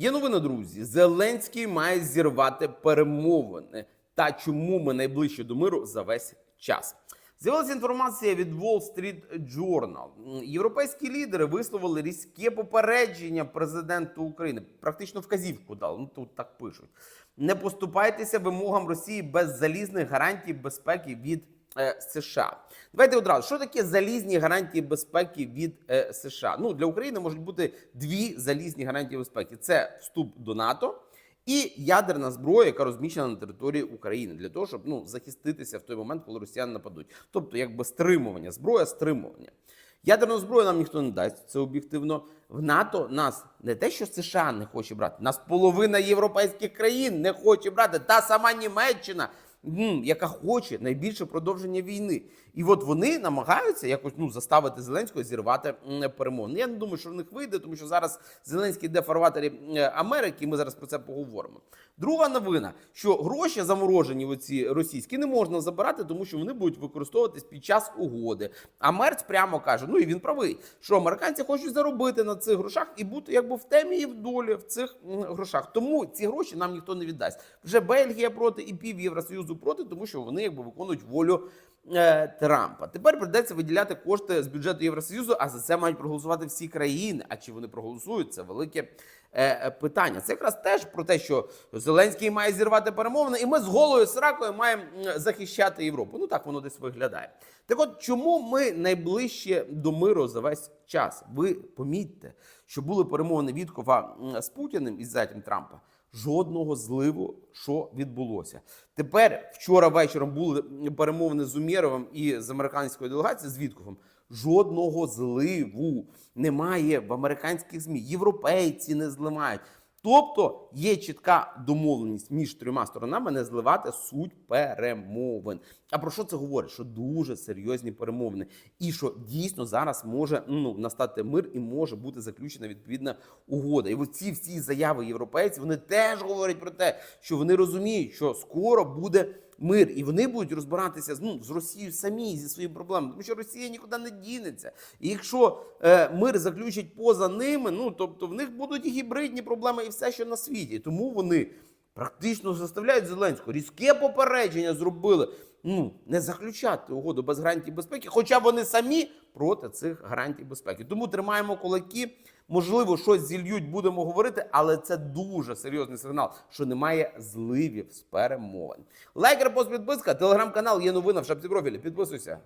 Є новина, друзі. Зеленський має зірвати перемовини. Та чому ми найближче до миру за весь час? З'явилася інформація від Wall Street Journal. Європейські лідери висловили різке попередження президенту України. Практично вказівку дали. Ну тут так пишуть. Не поступайтеся вимогам Росії без залізних гарантій безпеки від США. Давайте одразу, що таке залізні гарантії безпеки від е, США? Ну для України можуть бути дві залізні гарантії безпеки: це вступ до НАТО. І ядерна зброя, яка розміщена на території України, для того, щоб ну захиститися в той момент, коли росіяни нападуть. Тобто, якби стримування, зброя, стримування. Ядерну зброю нам ніхто не дасть. Це об'єктивно. В НАТО нас не те, що США не хоче брати, нас половина європейських країн не хоче брати. Та сама Німеччина, яка хоче найбільше продовження війни. І от вони намагаються якось ну заставити Зеленського зірвати м, перемовини. Я не думаю, що в них вийде, тому що зараз Зеленський йде в фарватері е, Америки. і Ми зараз про це поговоримо. Друга новина, що гроші заморожені, оці російські, не можна забирати, тому що вони будуть використовуватись під час угоди. А Мерц прямо каже: ну і він правий, що американці хочуть заробити на цих грошах і бути якби в темі і в долі в цих грошах. Тому ці гроші нам ніхто не віддасть. Вже Бельгія проти і пів Євросоюзу проти, тому що вони якби виконують волю. Е, Трампа тепер придеться виділяти кошти з бюджету Євросоюзу, а за це мають проголосувати всі країни. А чи вони проголосують? Це велике е, питання. Це якраз теж про те, що Зеленський має зірвати перемовини, і ми з голою сракою маємо захищати Європу. Ну так воно десь виглядає. Так от чому ми найближче до миру за весь час? Ви помітьте, що були перемовини Віткова з Путіним із зятям Трампа. Жодного зливу, що відбулося. Тепер вчора вечором були перемовини з Умєровим і з американською делегацією з Вітковим. Жодного зливу немає в американських змі. Європейці не зливають. Тобто є чітка домовленість між трьома сторонами не зливати суть перемовин. А про що це говорить? Що дуже серйозні перемовини, і що дійсно зараз може ну настати мир і може бути заключена відповідна угода. І оці всі заяви європейців вони теж говорять про те, що вони розуміють, що скоро буде. Мир, і вони будуть розбиратися ну, з Росією самі зі своїми проблемами, тому що Росія нікуди не дінеться. І якщо е, мир заключить поза ними, ну тобто в них будуть і гібридні проблеми, і все, що на світі. Тому вони практично заставляють Зеленського різке попередження зробили. Ну не заключати угоду без гарантій безпеки, хоча вони самі проти цих гарантій безпеки. Тому тримаємо кулаки. Можливо, щось зільють, будемо говорити, але це дуже серйозний сигнал, що немає зливів з перемовин. Лайк, репост, підписка, телеграм-канал є новина в шапці профілі. Підписуйся.